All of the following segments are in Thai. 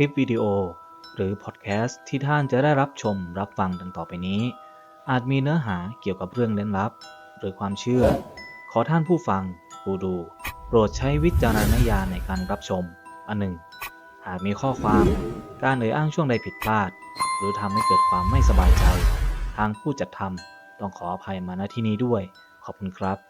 ลิปวิดีโอ หรือพอดแคสต์ที่ท่านจะได้รับชมรับฟังดังต่อไปนี้ อาจมีเนื้อหาเกี่ยวกับเรื่องเล่นลับ หรือความเชื่อ ขอท่านผู้ฟังผู้ดู โปรดใช้วิจารณญาณในการรับชม อันหนึ่ง หากมีข้อความ การเอ่ยอ้างช่วงใดผิดพลาด หรือทำให้เกิดความไม่สบายใจ ทางผู้จัดทำต้องขออภัยมาณที่นี้ด้วย ขอบคุณครับ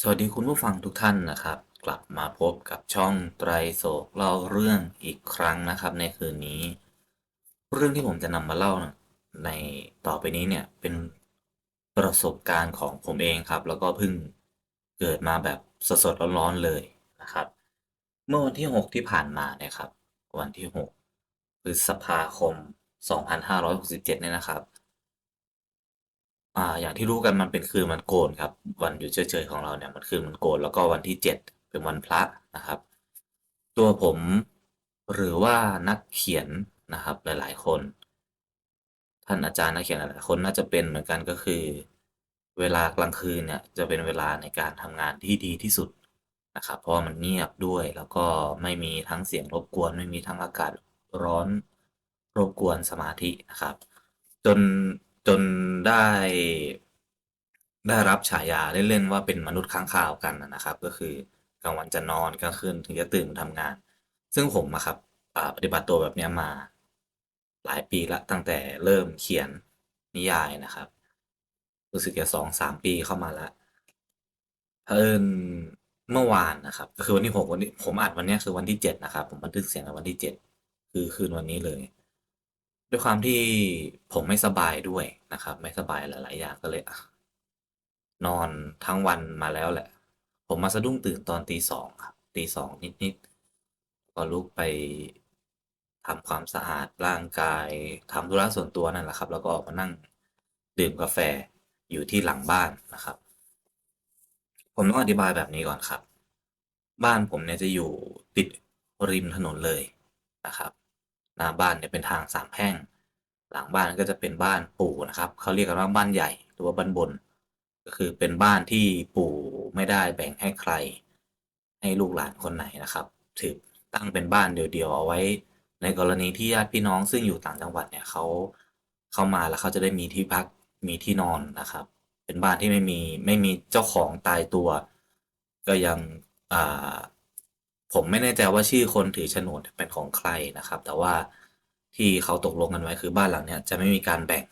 สวัสดีคุณผู้ฟังทุกท่านนะครับ กลับมาพบกับช่องไตรโศกเล่าเรื่องอีกครั้งนะครับ ในคืนนี้ เรื่องที่ผมจะนำมาเล่าในต่อไปนี้เนี่ยเป็นประสบการณ์ของผมเองครับ แล้วก็เพิ่งเกิดมาแบบสดๆร้อนๆเลยนะครับ เมื่อวันที่ 6 ที่ผ่านมาเนะครับ วันที่6พฤษภาคม 2567เนี่ยนะครับ อ่า อย่างที่รู้กันมันเป็นคืนวันโกนครับ วันหยุดเฉยๆของเราเนี่ยมันคืนวันโกนแล้วก็วันที่เจ็ดเป็นวันพระนะครับ ตัวผมหรือว่านักเขียนนะครับ หลายๆ คน ท่านอาจารย์นักเขียนหลายๆคนน่าจะเป็นเหมือนกันก็คือ เวลากลางคืนเนี่ยจะเป็นเวลาในการทำงานที่ดีที่สุดนะครับ เพราะมันเงียบด้วยแล้วก็ไม่มีทั้งเสียงรบกวน ไม่มีทั้งอากาศร้อนรบกวนสมาธินะครับ จน จนได้ ได้รับฉายาเล่นๆว่าเป็นมนุษย์ค้างคาวกันนะครับ ก็คือกลางวันจะนอนกลางคืนถึงจะตื่นมาทำงาน ซึ่งผมอะครับปฏิบัติตัวแบบนี้มาหลายปีละตั้งแต่เริ่มเขียนนิยายนะครับ รู้สึกจะสองสามปีเข้ามาล้วเพิ่นเมื่อวานนะครับ ก็คือวันที่หกวันนี้ผมอัดวันนี้คือวันที่เจ็ดนะครับ ผมบันทึกเสียงในวันที่เจ็ดคือคืนวันนี้เลย ด้วยความที่ผมไม่สบายด้วยนะครับ ไม่สบายหลาย ๆ อย่างก็เลยอะนอนทั้งวันมาแล้วแหละ ผมมาสะดุ้งตื่นตอนตีสองครับตีสองนิด ๆ ก็ลุกไปทำความสะอาดร่างกายทำธุระส่วนตัวนั่นแหละครับ แล้วก็ออกมานั่งดื่มกาแฟอยู่ที่หลังบ้านนะครับ ผมต้องอธิบายแบบนี้ก่อนครับ บ้านผมเนี่ยจะอยู่ติดริมถนนเลยนะครับ หน้าบ้านเนี่ยเป็นทางสามแพร่ง หลังบ้านก็จะเป็นบ้านปู่นะครับเขาเรียกกันว่าบ้านใหญ่หรือว่าบ้านบน ก็คือเป็นบ้านที่ปู่ไม่ได้แบ่งให้ใคร ให้ลูกหลานคนไหนนะครับถือตั้งเป็นบ้านเดียวๆเอาไว้ ในกรณีที่ญาติพี่น้องซึ่งอยู่ต่างจังหวัดเนี่ยเขาเข้ามาแล้วเขาจะได้มีที่พักมีที่นอนนะครับ เป็นบ้านที่ไม่มีไม่มีเจ้าของตายตัว ก็ยังอ่า ผมไม่แน่ใจว่าชื่อคนถือโฉนดเป็นของใครนะครับ แต่ว่าที่เขาตกลงกันไว้คือบ้านหลังเนี้ยจะไม่มีการแบ่ง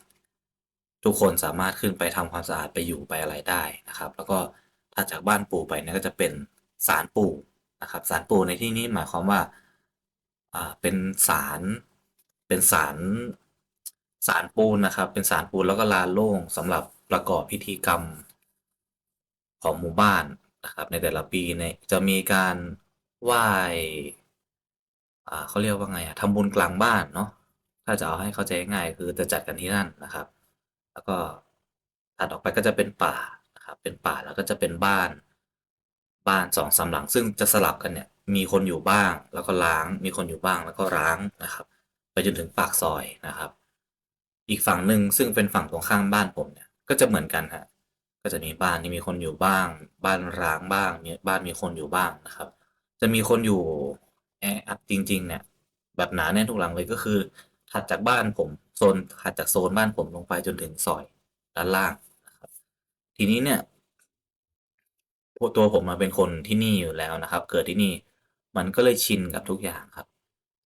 ทุกคนสามารถขึ้นไปทำความสะอาดไปอยู่ไปอะไรได้นะครับ แล้วก็ถัดจากบ้านปู่ไปเนี่ยก็จะเป็นศาลปู่นะครับศาลปู่ในที่นี้หมายความว่าอ่าเป็นศาลเป็นศาลศาลปูนนะครับ เป็นศาลปูนแล้วก็ลานโล่งสำหรับประกอบพิธีกรรมของหมู่บ้านนะครับ ในแต่ละปีเนี่ยจะมีการ ไหว้ อ่าเขาเรียกว่าไงอะทำบุญกลางบ้านเนาะ ถ้าจะเอาให้เข้าใจง่ายคือจะจัดกันที่นั่นนะครับ แล้วก็ถัดออกไปก็จะเป็นป่านะครับ เป็นป่าแล้วก็จะเป็นบ้าน บ้านสองสามหลัง ซึ่งจะสลับกันเนี่ย มีคนอยู่บ้าง แล้วก็ล้าง มีคนอยู่บ้างแล้วก็ร้างนะครับ ไปจนถึงปากซอยนะครับ อีกฝั่งหนึ่งซึ่งเป็นฝั่งตรงข้ามบ้านผมเนี่ย ก็จะเหมือนกันฮะ ก็จะมีบ้านที่มีคนอยู่บ้าง บ้านร้างบ้างมีบ้านมีคนอยู่บ้างนะครับ จะมีคนอยู่แออัดจริง ๆ เนี่ย แบบหนาแน่นทุกหลังเลยก็คือ ถัดจากบ้านผมโซนถัดจากโซนบ้านผมลงไปจนถึงซอยด้านล่างนะครับ ทีนี้เนี่ยตัวผมมาเป็นคนที่นี่อยู่แล้วนะครับ เกิดที่นี่มันก็เลยชินกับทุกอย่างครับ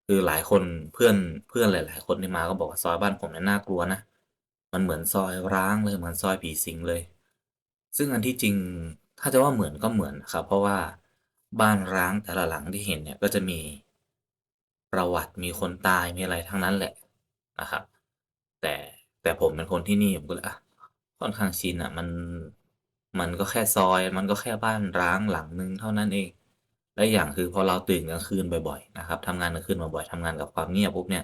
คือหลายคนเพื่อนเพื่อนหลาย ๆ คนที่มาก็บอกว่าซอยบ้านผมเนี่ยน่ากลัวนะมันเหมือนซอยร้างเลยเหมือนซอยผีสิงเลย ซึ่งอันที่จริงถ้าจะว่าเหมือนก็เหมือนครับ เพราะว่า บ้านร้างแต่ละหลังที่เห็นเนี่ยก็จะมีประวัติมีคนตายมีอะไรทั้งนั้นแหละนะครับ แต่แต่ผมเป็นคนที่นี่ผมก็เลยอะค่อนข้างชินอะมันมันก็แค่ซอย มันก็แค่บ้านร้างหลังหนึ่งเท่านั้นเอง และอย่างคือพอเราตื่นกลางคืนบ่อยๆนะครับทำงานกลางคืนบ่อยๆทำงานกับความเงียบปุ๊บเนี่ย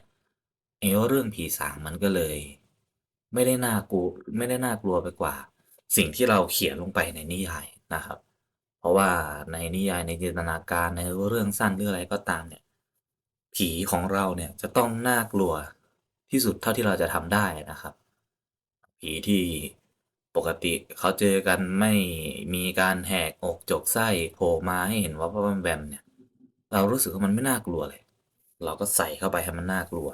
ไอ้เรื่องผีสางมันก็เลย ไม่ได้น่ากลัวไม่ได้น่ากลัวไปกว่า สิ่งที่เราเขียนลงไปในนิยายนะครับ ราะว่าในนิยายในจินตนาการในเรื่องสั้นหรืออะไรก็ตามเนี่ย ผีของเราเนี่ยจะต้องน่ากลัวที่สุดเท่าที่เราจะทำได้นะครับ ผีที่ปกติเขาเจอกันไม่มีการแหกอกจกไส้โผล่มาให้เห็นว่าว่าแวมเนี่ย เรารู้สึกว่ามันไม่น่ากลัวเลย เราก็ใส่เข้าไปให้มันน่ากลัว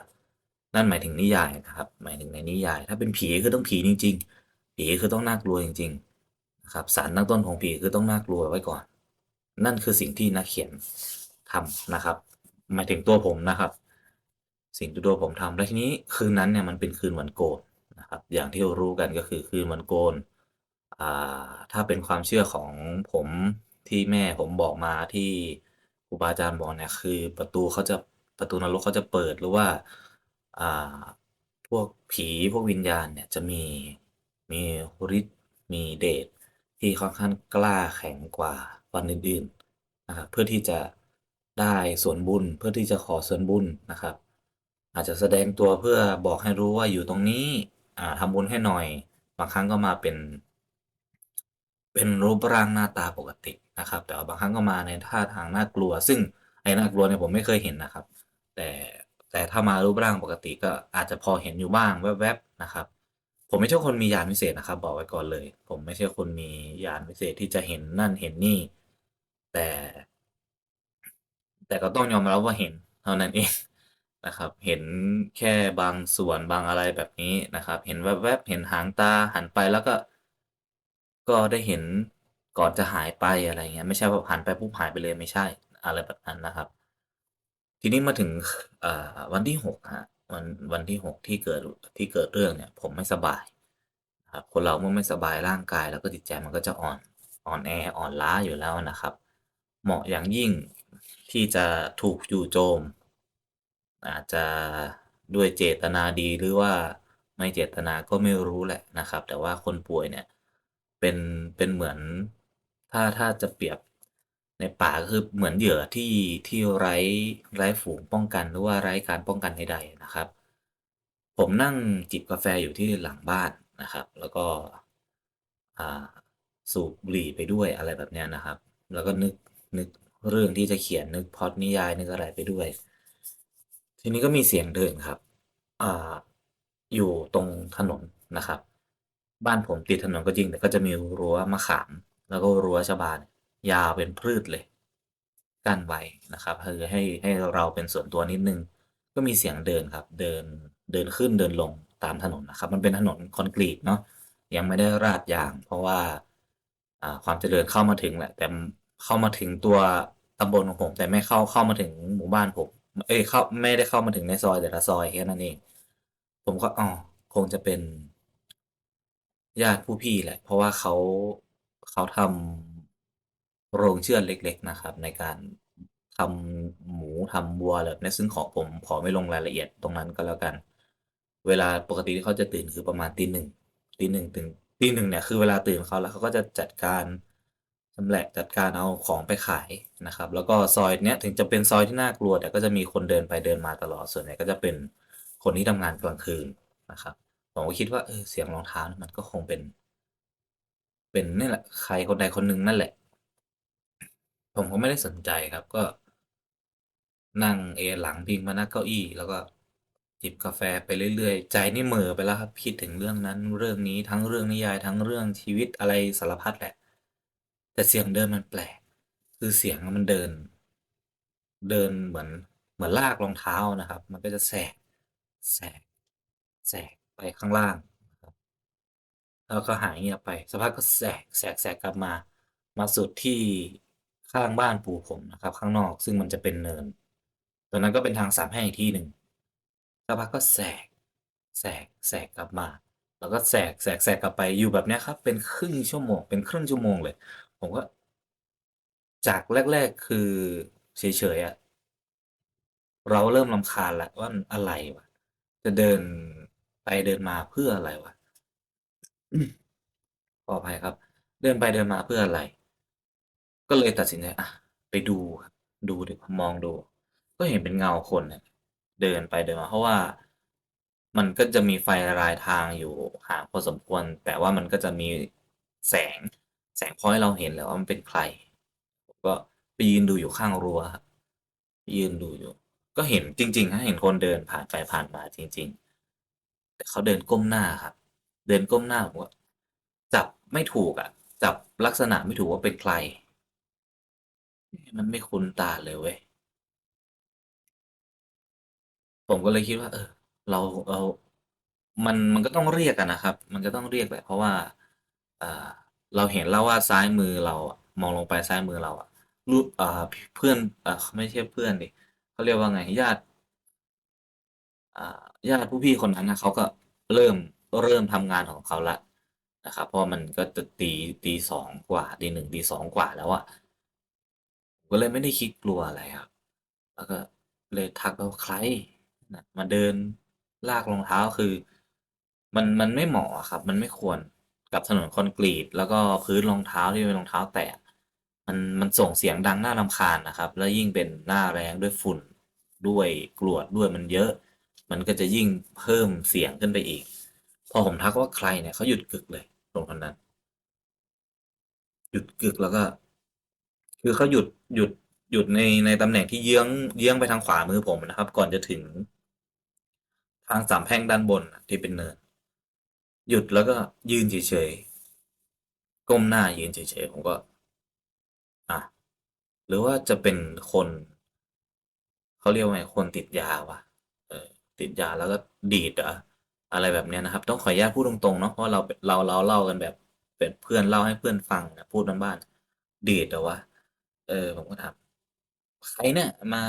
นั่นหมายถึงนิยายนะครับ หมายถึงในนิยาย ถ้าเป็นผีคือต้องผีจริง ๆ ผีคือต้องน่ากลัวจริง ๆ นะครับสารตั้งต้นของผีคือต้องน่ากลัวไว้ก่อน นั่นคือสิ่งที่นักเขียนทำนะครับหมายถึงตัวผมนะครับ สิ่งที่ตัวผมทำแล้วทีนี้คืนนั้นเนี่ยมันเป็นคืนวันโกนนะครับ อย่างที่รู้กันก็คือคืนวันโกนอ่าถ้าเป็นความเชื่อของผมที่แม่ผมบอกมาที่ครูบาอาจารย์บอกเนี่ยคือประตูเขาจะประตูนรกเขาจะเปิดหรือว่าอ่าพวกผีพวกวิญญาณเนี่ยจะมีมีฤทธิ์มีเดช ที่ค่อนข้างกล้าแข็งกว่าวันอื่นๆนะครับเพื่อที่จะได้ส่วนบุญเพื่อที่จะขอส่วนบุญนะครับ อาจจะแสดงตัวเพื่อบอกให้รู้ว่าอยู่ตรงนี้อ่าทำบุญให้หน่อย บางครั้งก็มาเป็น เป็นรูปร่างหน้าตาปกตินะครับ แต่บางครั้งก็มาในท่าทางน่ากลัว ซึ่งไอ้น่ากลัวเนี่ยผมไม่เคยเห็นนะครับ แต่แต่ถ้ามารูปร่างปกติก็อาจจะพอเห็นอยู่บ้างแวบๆนะครับ ผมไม่ใช่คนมีญาณวิเศษนะครับ บอกไว้ก่อนเลย ผมไม่ใช่คนมีญาณวิเศษที่จะเห็นนั่นเห็นนี่ แต่ แต่ก็ต้องยอมรับว่าเห็นเท่านั้นเองนะครับ เห็นแค่บางส่วนบางอะไรแบบนี้นะครับ เห็นแวบๆเห็นหางตาหันไปแล้วก็ ก็ได้เห็นก่อนจะหายไปอะไรเงี้ยไม่ใช่ว่าหันไปปุ๊บหายไปเลยไม่ใช่อะไรแบบนั้นนะครับ ทีนี้มาถึงวันที่6ครับ วันวันที่6ที่เกิดที่เกิดเรื่องเนี่ยผมไม่สบายครับคนเราเมื่อไม่สบายร่างกายแล้วก็จิตใจมันก็จะอ่อนอ่อนแออ่อนล้าอยู่แล้วนะครับ เหมาะอย่างยิ่งที่จะถูกจู่โจม อาจจะด้วยเจตนาดีหรือว่าไม่เจตนาก็ไม่รู้แหละนะครับ แต่ว่าคนป่วยเนี่ยเป็นเป็นเหมือนถ้าถ้าจะเปรียบ ในป่าก็คือเหมือนเหยื่อที่ที่ไร้ไร้ฝูงป้องกันหรือว่าไร้การป้องกันใดๆนะครับ ผมนั่งจิบกาแฟอยู่ที่หลังบ้านนะครับ แล้วก็สูบบุหรี่ไปด้วยอะไรแบบเนี้ยนะครับ แล้วก็นึกนึกเรื่องที่จะเขียนนึกพอตนิยายนึกอะไรไปด้วย ทีนี้ก็มีเสียงเดินครับอ่าอยู่ตรงถนนนะครับ บ้านผมติดถนนก็จริงแต่ก็จะมีรั้วมะขาม แล้วก็รั้วชบาเนี่ย ยาวเป็นพืชเลยกั้นไว้นะครับคือให้ให้เราเป็นส่วนตัวนิดนึง ก็มีเสียงเดินครับ เดินเดินขึ้นเดินลงตามถนนนะครับ มันเป็นถนนคอนกรีตเนาะยังไม่ได้ราดยาง เพราะว่าความเจริญเข้ามาถึงแหละ แต่เข้ามาถึงตัวตำบลของผม แต่ไม่เข้าเข้ามาถึงหมู่บ้านผม เอ๊ยเข้าไม่ได้เข้ามาถึงในซอยแต่ละซอยแค่นั้นเอง ผมก็อ๋อคงจะเป็นญาติผู้พี่แหละ เพราะว่าเขาเขาทำ โรงเชือดเล็ก ๆ นะครับ ในการทำหมูทำวัวแบบนี้ซึ่งขอผมขอไม่ลงรายละเอียดตรงนั้นก็แล้วกัน เวลาปกติที่เขาจะตื่นคือประมาณตีหนึ่งตีหนึ่งถึงตีหนึ่งเนี่ยคือเวลาตื่นเขาแล้วเขาก็จะจัดการชำแหละจัดการเอาของไปขายนะครับ แล้วก็ซอยเนี้ยถึงจะเป็นซอยที่น่ากลัว แต่ก็จะมีคนเดินไปเดินมาตลอดส่วนใหญ่ก็จะเป็นคนที่ทำงานกลางคืนนะครับผมก็คิดว่าเออเสียงรองเท้ามันก็คงเป็น เป็นนี่แหละใครคนใดคนหนึ่งนั่นแหละ ผมก็ไม่ได้สนใจครับ ก็นั่งเอนหลังพิงมาหน้าเก้าอี้ แล้วก็จิบกาแฟไปเรื่อยๆ ใจนี่เหม่อไปแล้วครับคิดถึงเรื่องนั้นเรื่องนี้ทั้งเรื่องนิยายทั้งเรื่องชีวิตอะไรสารพัดแหละ แต่เสียงเดินมันแปลก คือเสียงมันเดิน เดินเหมือนเหมือนลากรองเท้านะครับ มันก็จะแสกแสกแสกไปข้างล่างแล้วก็หายเงียบไปสักพักก็แสกแสกๆกลับมา มาสุดที่ ข้างบ้านปู่ผมนะครับ ข้างนอกซึ่งมันจะเป็นเนินตรงนั้นก็เป็นทางสามแพร่งอีกที่หนึ่งสักพักก็แสกแสกแสกกลับมา แล้วก็แสกแสกๆกกลับไปอยู่แบบนี้ครับ เป็นครึ่งชั่วโมง เป็นครึ่งชั่วโมงเลย ผมก็ จากแรก ๆ คือเฉยๆอะเราเริ่มรำคาญแล้วว่าอะไรวะจะเดินไปเดินมาเพื่ออะไรวะขออภัยครับ เดินไปเดินมาเพื่ออะไร ก็เลยตัดสินใจ อะ ไปดูครับ ดูดีกว่า มองดู ก็เห็นเป็นเงาคนเนี่ยเดินไปเดินมา เพราะว่า มันก็จะมีไฟรายทางอยู่ห่างพอสมควร แต่ว่ามันก็จะมีแสง แสงพอให้เราเห็นแหละว่า มันเป็นใคร ผมก็ไปยืนดูอยู่ข้างรั้วครับ ยืนดูอยู่ ก็เห็นจริง ๆ ครับ เห็นคนเดินผ่านไปผ่านมาจริง ๆ แต่เขาเดินก้มหน้าครับ เดินก้มหน้า ผมก็ จับไม่ถูกอะ จับลักษณะไม่ถูกว่าเป็นใคร มันไม่คุ้นตาเลยเว้ย ผมก็เลยคิดว่า เออ เรา เรา มัน มันก็ต้องเรียกอะนะครับ มันก็ต้องเรียกแหละ เพราะว่า อ่า เราเห็นแล้วว่าซ้ายมือเราอะมองลงไปซ้ายมือเราอะรูปอ่า เพื่อนอ่าไม่ใช่เพื่อนสิเขาเรียกว่าไง ญาติ อ่าญาติผู้พี่คนนั้นนะเขาก็เริ่มเริ่มทำงานของเขาล้วนะครับ เพราะมันก็จะตีตี2กว่าตี1ตี2กว่าแล้วอะ ก็เลยไม่ได้คิดกลัวอะไรครับ แล้วก็เลยทักไปว่า"ใครนะมาเดินลากรองเท้า"คือ มันมันไม่เหมาะอะครับ มันไม่ควรกับถนนคอนกรีต แล้วก็พื้นรองเท้าที่เป็นรองเท้าแตะมันมันส่งเสียงดังน่ารำคาญนะครับ แล้วยิ่งเป็นหน้าแล้งด้วยฝุ่นด้วยกรวดด้วยมันเยอะ มันก็จะยิ่งเพิ่มเสียงขึ้นไปอีก พอผมทักว่า"ใคร"เนี่ยเขาหยุดกึกเลยคนคนนั้น หยุดกึกแล้วก็ คือเขาหยุดหยุดหยุดในในตำแหน่งที่เยื้องเยื้องไปทางขวามือผมนะครับ ก่อนจะถึง ทางสามแพร่งด้านบนที่เป็นเนิน หยุดแล้วก็ยืนเฉยๆก้มหน้ายืนเฉยๆผมก็อะหรือว่าจะเป็นคนเขาเรียกว่าไงคนติดยาวะเออติดยาแล้วก็ดีดเหรอะไรแบบเนี้ยนะครับ ต้องขออนุญาตพูดตรงๆเนาะเพราะเราเราเราเล่ากันแบบเป็นเพื่อนเล่าให้เพื่อนฟังอะพูดบ้านๆดีดเหรอวะ เออ ผมก็ถาม"ใครเนี่ย มา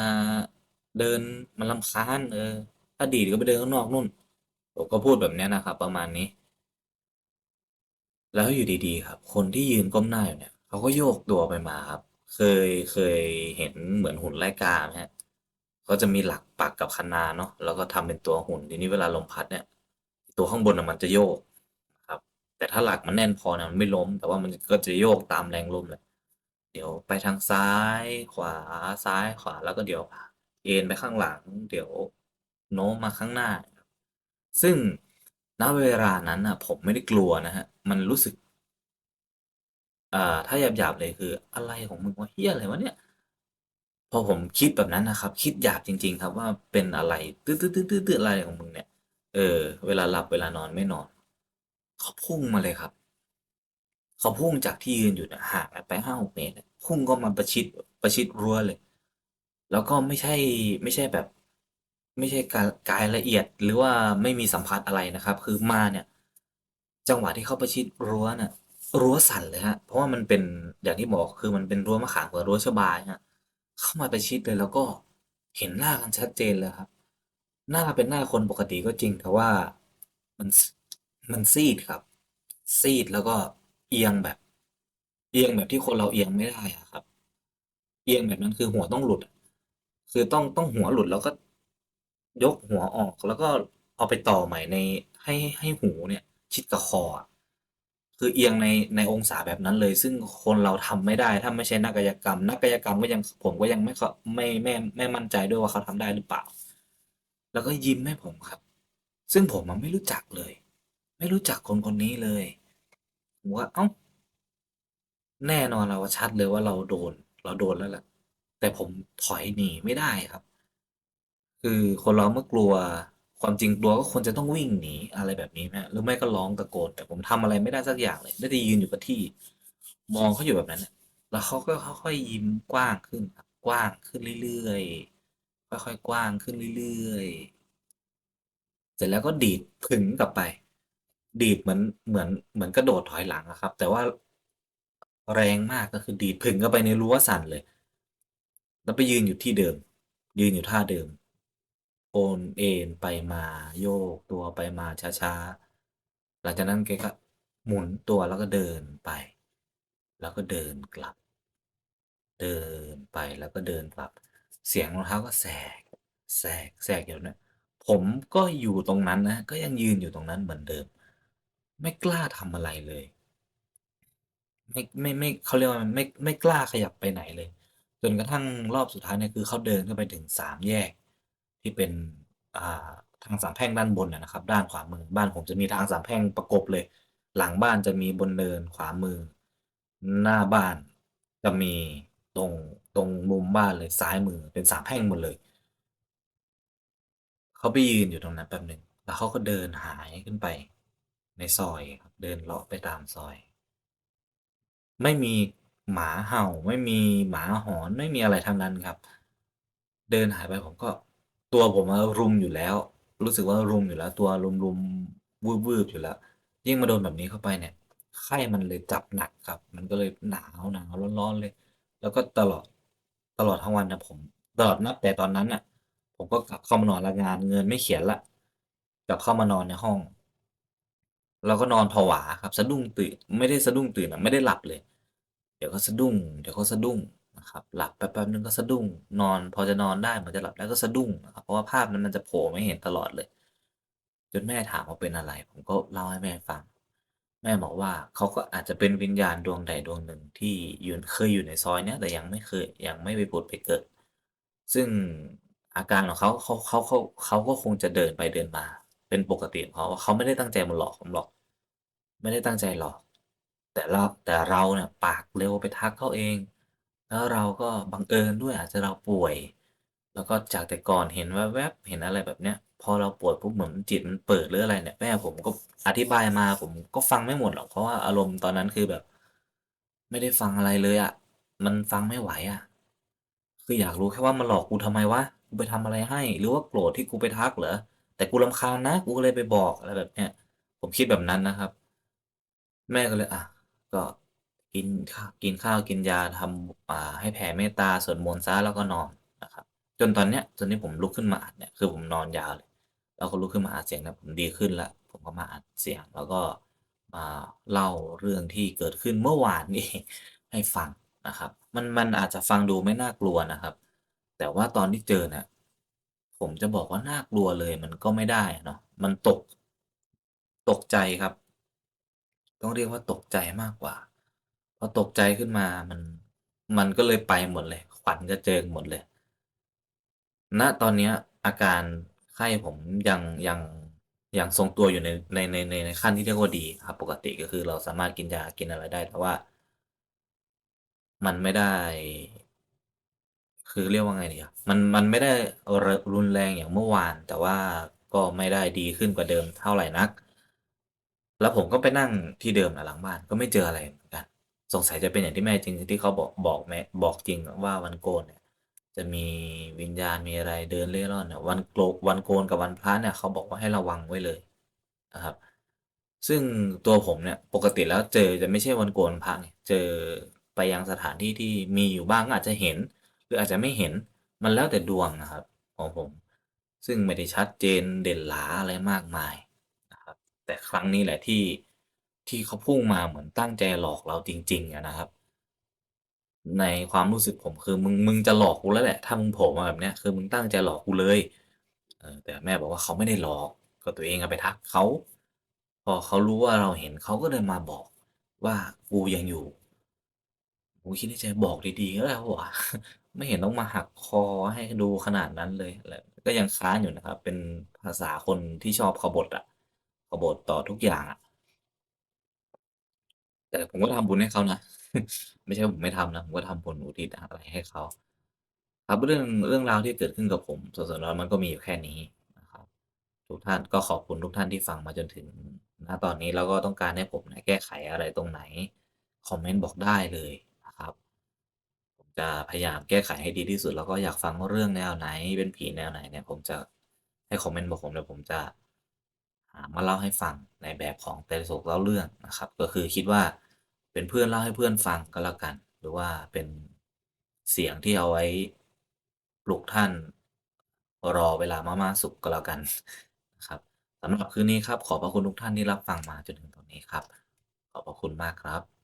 เดินมันรำคาญเออ ถ้าดีดก็ไปเดินข้างนอกนู่น"ผมก็พูดแบบเนี้ยนะครับ ประมาณนี้ แล้วอยู่ดีๆ ครับ คนที่ยืนก้มหน้าอยู่เนี่ยเขาก็โยกตัวไปมาครับ เคยเคยเห็นเหมือนหุ่นไล่กาไหมครับ?เขาจะมีหลักปักกับคะนาเนาะแล้วก็ทำเป็นตัวหุ่นทีนี้เวลาลมพัดเนี่ย ตัวข้างบนน่ะมันจะโยกครับ แต่ถ้าหลักมันแน่นพอเนี่ยมันไม่ล้ม แต่ว่ามันก็จะโยกตามแรงลมแหละ เดี๋ยวไปทางซ้ายขวาซ้ายขวาแล้วก็เดี๋ยวเอ็นไปข้างหลัง เดี๋ยวโน้มมาข้างหน้า ซึ่งณเวลานั้นน่ะ ผมไม่ได้กลัวนะครับมันรู้สึกอ่าถ้าหยาบๆเลยคือ"อะไรของมึงวะเหี้ยอะไรวะเนี่ย"พอผมคิดแบบนั้นนะครับ คิดหยาบจริง ๆ ครับว่า"เป็นอะไรตื๊ดๆๆๆอะไรของมึงเนี่ย"เออ เวลาหลับเวลานอนไม่นอนเขาพุ่งมาเลยครับ เขาพุ่งจากที่ยืนอยู่เนี่ยห่างกันไป5-6เมตรพุ่งเข้ามาประชิดประชิดรั้วเลย แล้วก็ไม่ใช่ไม่ใช่แบบ ไม่ใช่กากายละเอียดหรือว่าไม่มีสัมผัสอะไรนะครับ คือมาเนี่ย จังหวะที่เขาประชิดรั้วน่ะรั้วสั่นเลยครับเพราะว่ามันเป็นอย่างที่บอกคือมันเป็นรั้วมะขามกับรั้วชบาย่างเงี้ยเข้ามาประชิดเลยแล้วก็เห็นหน้ากันชัดเจนเลยครับ หน้าเป็นหน้าคนปกติก็จริงแต่ว่ามันมันซีดครับ ซีดแล้วก็ เอียงแบบ เอียงแบบที่คนเราเอียงไม่ได้อะครับ เอียงแบบนั้นคือหัวต้องหลุด คือต้องต้องหัวหลุดแล้วก็ยกหัวออกแล้วก็เอาไปต่อใหม่ในให้ให้หูเนี่ย ชิดกับคออะคือเอียงในในองศาแบบนั้นเลย ซึ่งคนเราทำไม่ได้ถ้าไม่ใช่นักกายกรรม นักกายกรรมก็ยังผมก็ยังไม่เข้าไม่ไม่ไม่มั่นใจด้วยว่าเขาทำได้หรือเปล่า แล้วก็ยิ้มให้ผมครับ ซึ่งผมอะไม่รู้จักเลย ไม่รู้จักคนคนนี้เลย ผมว่าเ"อ้า"แน่นอนเราชัดเลยว่าเราโดน เราโดนแล้วแหละแต่ผมถอยหนีไม่ได้ครับ คือคนเราเมื่อกลัวความจริงกลัวก็ควรจะต้องวิ่งหนีอะไรแบบนี้ไหมหรือไม่ก็ร้องตะโกนแต่ผมทำอะไรไม่ได้สักอย่างเลยได้แต่ยืนอยู่กับที่ มองเขาอยู่แบบนั้น แล้วเขาก็ค่อยๆยิ้มกว้างขึ้นครับกว้างขึ้นเรื่อยๆค่อยๆกว้างขึ้นเรื่อยๆเสร็จแล้วก็ดีดผึ่งกลับไป ดีดเหมือนเหมือนเหมือนกระโดดถอยหลังอะครับ แต่ว่าแรงมากก็คือดีดผึ่งเข้าไปในรั้วสั่นเลย แล้วไปยืนอยู่ที่เดิม ยืนอยู่ท่าเดิม โอนเอ็นไปมาโยกตัวไปมาช้าๆหลังจากนั้นแกก็หมุนตัวแล้วก็เดินไป แล้วก็เดินกลับ เดินไปแล้วก็เดินกลับ เสียงรองเท้าก็แสกแสกแสกอยู่เนี่ยผมก็อยู่ตรงนั้นนะ ก็ยังยืนอยู่ตรงนั้นเหมือนเดิม ไม่กล้าทำอะไรเลย ไม่ไม่ไม่เขาเรียกว่าไม่ไม่กล้าขยับไปไหนเลย จนกระทั่งรอบสุดท้ายเนี่ยคือเขาเดินเข้าไปถึง3แยก ที่เป็นอ่าทางสามแพร่งด้านบนนะครับ ด้านขวามือบ้านผมจะมีทางสามแพร่งประกบเลย หลังบ้านจะมีบนเนินขวามือ หน้าบ้านจะมีตรงตรงมุมบ้านเลยซ้ายมือเป็นสามแพร่งหมดเลยเขาไปยืนอยู่ตรงนั้นแป๊บหนึ่งแล้วเขาก็เดินหายขึ้นไป ในซอยครับเดินเลาะไปตามซอย ไม่มีหมาเห่าไม่มีหมาหอนไม่มีอะไรทั้งนั้นครับ เดินหายไปผมก็ ตัวผมอะรุมอยู่แล้ว รู้สึกว่ารุมอยู่แล้ว ตัวรุมๆวืบๆอยู่แล้ว ยิ่งมาโดนแบบนี้เข้าไปเนี่ยไข้มันเลยจับหนักครับ มันก็เลยหนาวหนาวร้อนๆเลย แล้วก็ตลอดตลอดทั้งวันนะผม ตลอดนับแต่ตอนนั้นน่ะ ผมก็กลับเข้ามานอนล้วงานเงินไม่เขียนแล้วกลับเข้ามานอนในห้อง แล้วก็นอนผวาครับสะดุ้งตื่นไม่ได้สะดุ้งตื่นอะไม่ได้หลับเลย เดี๋ยวก็สะดุ้งเดี๋ยวก็สะดุ้งนะครับหลับแป๊บๆหนึ่งก็สะดุ้ง นอนพอจะนอนได้เหมือนจะหลับแล้วก็สะดุ้งนะครับเพราะว่าภาพนั้นมันจะโผล่ไมาให้เห็นตลอดเลย จนแม่ถามว่าเป็นอะไร ผมก็เล่าให้แม่ฟัง แม่บอกว่าเขาก็อาจจะเป็นวิญญาณดวงใดดวงหนึ่งที่ยู่เคยอยู่ในซอยเนี้ยแต่ยังไม่เคยยังไม่ไปผุดไปเกิด ซึ่งอาการของเขาเขาเขาเขาเขาก็คงจะเดินไปเดินมา เป็นปกติของเขาเขาไม่ได้ตั้งใจมาหลอกผมหรอก ไม่ได้ตั้งใจหลอก แต่เราแต่เราเนี่ยปากเร็วไปทักเขาเอง แล้วเราก็บังเอิญด้วยอาจจะเราป่วย แล้วก็จากแต่ก่อนเห็นแวบๆเห็นอะไรแบบเนี้ย พอเราป่วยปุ๊บเหมือนจิตมันเปิดหรืออะไรเนี่ยแม่ผมก็อธิบายมาผมก็ฟังไม่หมดหรอกเพราะว่าอารมณ์ตอนนั้นคือแบบ ไม่ได้ฟังอะไรเลยอะมันฟังไม่ไหวอะคืออยากรู้แค่ว่ามันหลอกกูทำไมวะ กูไปทำอะไรให้ หรือว่าโกรธที่กูไปทักเหรอ แต่กูรำคาญนะกูก็เลยไปบอกอะไรแบบเนี้ยผมคิดแบบนั้นนะครับ แม่ก็เลยอะก็กินข้าวกินข้าวกินยาทำอ่าให้แผ่เมตตาสวดมนต์เสียแล้วก็นอนนะครับ จนตอนเนี้ยจนที่ผมลุกขึ้นมาอัดเนี่ยคือผมนอนยาวเลย แล้วก็ลุกขึ้นมาอัดเสียงนี่ยผมดีขึ้นล้วผมก็มาอัดเสียง แล้วก็มาเล่าเรื่องที่เกิดขึ้นเมื่อวานนี่ให้ฟังนะครับ มันมันอาจจะฟังดูไม่น่ากลัวนะครับ แต่ว่าตอนที่เจอเนี่ย ผมจะบอกว่าน่ากลัวเลยมันก็ไม่ได้เนาะมันตก ตกใจครับ ต้องเรียกว่าตกใจมากกว่าพอตกใจขึ้นมามัน มันก็เลยไปหมดเลย ขวัญกระเจิงหมดเลยณตอนเนี้ย อาการไข้ผมยังยังยังทรงตัวอยู่ในในในในในขั้นที่เรียกว่าดีครับ ปกติก็คือเราสามารถกินยากินอะไรได้ แต่ว่า มันไม่ได้ คือเรียกว่าไงดีอะมัน มันไม่ได้รรุนแรงอย่างเมื่อวาน แต่ว่าก็ไม่ได้ดีขึ้นกว่าเดิมเท่าไหร่นัก แล้วผมก็ไปนั่งที่เดิมอะหลังบ้านก็ไม่เจออะไรเหมือนกัน สงสัยจะเป็นอย่างที่แม่จริงที่เขาบอกบอกแม่บอกจริงว่าวันโกนเนี่ยจะมีวิญญาณมีอะไรเดินเร่ร่อนอะวันโกวันโกนกับวันพระเนี่ยเขาบอกว่าให้ระวังไว้เลยนะครับ ซึ่งตัวผมเนี่ยปกติแล้วเจอจะไม่ใช่วันโกนวันพระไงเจอไปยังสถานที่ที่มีอยู่บ้างอาจจะเห็น รืออาจจะไม่เห็นมันแล้วแต่ดวงอะครับของผม ซึ่งไม่ได้ชัดเจนเด่นหราอะไรมากมายนะครับ แต่ครั้งนี้แหละที่ที่เขาพุ่งมาเหมือนตั้งใจหลอกเราจริงๆนะครับ ในความรู้สึกผมคือมึงมึงจะหลอกกูแล้วแหละถ้ามึงโผล่มาแบบเนี้ยคือมึงตั้งใจหลอกกูเลยเอแต่แม่บอกว่าเขาไม่ได้หลอกก็ตัวเองอะไปทักเขาพอเขารู้ว่าเราเห็นเขาก็เลยมาบอกว่ากูยังอยู่ผมคิดในใจบอกดีๆก็ได้เปล่าวะ ไม่เห็นต้องมาหักคอให้ดูขนาดนั้นเลยอะไรก็ยังค้านอยู่นะครับ เป็นภาษาคนที่ชอบขบถอะขบถต่อทุกอย่างอะแต่ผมก็ทำบุญให้เขานะ ไม่ใช่ว่าผมไม่ทำนะ ผมก็ทำบุญอุทิศอะไรให้เขา ครับเรื่องเรื่องราวที่เกิดขึ้นกับผมส่วนๆแล้วมันก็มีอยู่แค่นี้นะครับ ทุกท่านก็ขอบคุณทุกท่านที่ฟังมาจนถึงณตอนนี้แล้วก็ต้องการให้ผมเนี่ยแก้ไขอะไรตรงไหน คอมเมนต์บอกได้เลย จะพยายามแก้ไขให้ดีที่สุด แล้วก็อยากฟังว่าเรื่องแนวไหน เป็นผีแนวไหนเนี่ย ผมจะให้คอมเมนต์บอกผมเดี๋ยวผมจะหามาเล่าให้ฟังในแบบของไตรโศกเล่าเรื่องนะครับ ก็คือคิดว่าเป็นเพื่อนเล่าให้เพื่อนฟังก็แล้วกัน หรือว่าเป็นเสียงที่เอาไว้ปลุกท่านรอเวลามะม่าสุกก็แล้วกันนะครับสำหรับคืนนี้ครับ ขอบพระคุณทุกท่านที่รับฟังมาจนถึงตรงนี้ครับ ขอบพระคุณมากครับ